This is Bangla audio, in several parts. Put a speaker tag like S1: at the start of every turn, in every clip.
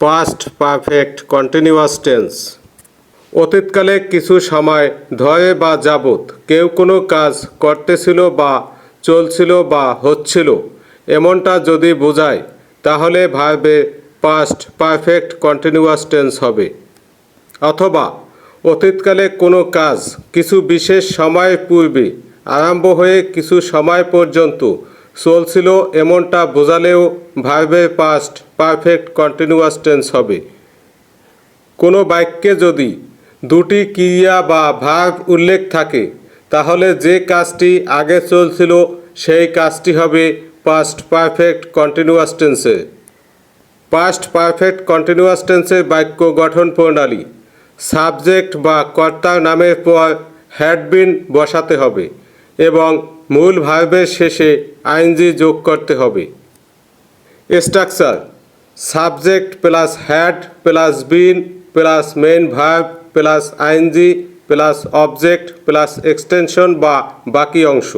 S1: পাস্ট পারফেক্ট কন্টিনিউয়াস টেন্স অতীতকালে কিছু সময় ধরে বা যাবত কেউ কোনো কাজ করতেছিল বা চলছিল বা হচ্ছিল, এমনটা যদি বোঝায়, তাহলে ভার্বে পাস্ট পারফেক্ট কন্টিনিউয়াস টেন্স হবে। অথবা, অতীতকালে কোনো কাজ কিছু বিশেষ সময়ের পূর্বে আরম্ভ হয়ে কিছু সময় পর্যন্ত চলছিল এমনটা বোঝালেও ভার্বের পাস্ট পারফেক্ট কন্টিনিউয়াস টেন্স হবে। কোনো বাক্যে যদি দুটি ক্রিয়া বা ভার্ব উল্লেখ থাকে, তাহলে যে কাজটি আগে চলছিল সেই কাজটি হবে পাস্ট পারফেক্ট কন্টিনিউয়াস টেন্সে। পাস্ট পারফেক্ট কন্টিনিউয়াস টেন্সের বাক্য গঠন প্রণালী, সাবজেক্ট বা কর্তার নামের পর হ্যাড বিন বসাতে হবে এবং মূল ভার্বের শেষে আইনজি যোগ করতে হবে। Structure, subject plus had plus been plus main verb plus ing plus object plus extension বা বাকি অংশ।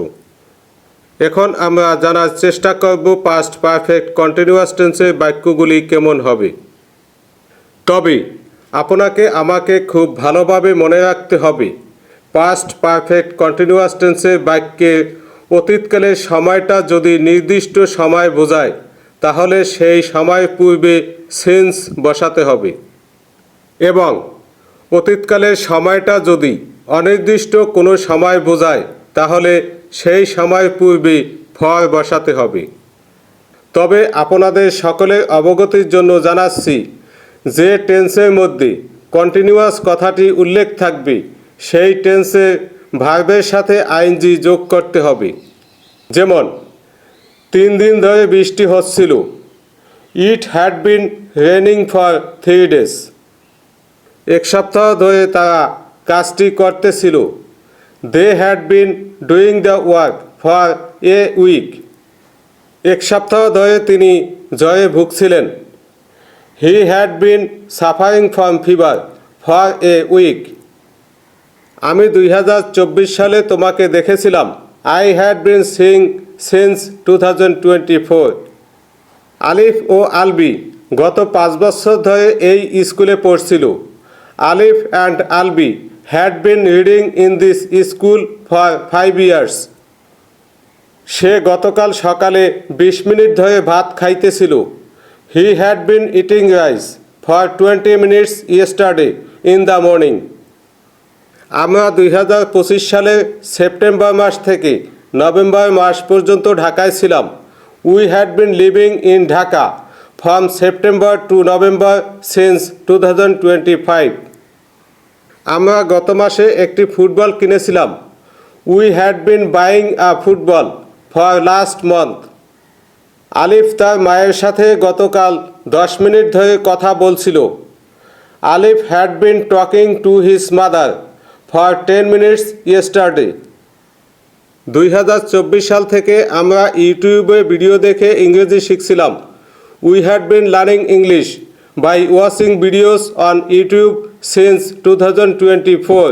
S1: এখন আমরা জানার চেষ্টা করব পাস্ট পারফেক্ট কন্টিনিউয়াস টেন্সের বাক্যগুলি কেমন হবে। তবে আপনাকে আমাকে খুব ভালোভাবে মনে রাখতে হবে পাস্ট পারফেক্ট কন্টিনিউয়াস টেন্সের বাক্যের অতীতকালের সময়টা যদি নির্দিষ্ট সময় বোঝায়, তাহলে সেই সময় পূর্বে সেন্স বসাতে হবে। এবং অতীতকালের সময়টা যদি অনির্দিষ্ট কোনো সময় বোঝায়, তাহলে সেই সময় পূর্বে ফল বসাতে হবে। তবে আপনাদের সকলের অবগতির জন্য জানাচ্ছি, যে টেন্সের মধ্যে কন্টিনিউয়াস কথাটি উল্লেখ থাকবে, সেই টেন্সে ভার্বের সাথে আইনজি যোগ করতে হবে। যেমন, তিন দিন ধরে বৃষ্টি হচ্ছিল। It had been raining for three days এক সপ্তাহ ধরে তারা কাজটি করতেছিল। They had been doing the work for a week এক সপ্তাহ ধরে তিনি জয়ে ভুগছিলেন। He had been suffering from fever for a week আমি দুই হাজার চব্বিশ সালে তোমাকে দেখেছিলাম। I had been seeing since two Alif ও আলবি গত পাঁচ বছর ধরে এই স্কুলে পড়ছিল। Alif and Albi had been reading in this school for five years সে গতকাল সকালে বিশ মিনিট ধরে ভাত খাইতেছিল। He had been eating rice for twenty minutes yesterday in the morning আমরা দুই হাজার পঁচিশ সালে সেপ্টেম্বর মাস থেকে নভেম্বর মাস পর্যন্ত ঢাকায় ছিলাম। We had been living in Dhaka from September to November since two আমরা গত মাসে একটি ফুটবল কিনেছিলাম। We had been buying a football for last month Alif তার মায়ের সাথে গতকাল দশ মিনিট ধরে কথা বলছিল। Alif had been talking to his mother for ten minutes yesterday দুই হাজার চব্বিশ সাল থেকে আমরা ইউটিউবে ভিডিও দেখে ইংরেজি শিখছিলাম। We had been learning English by watching videos on YouTube since two thousand twenty four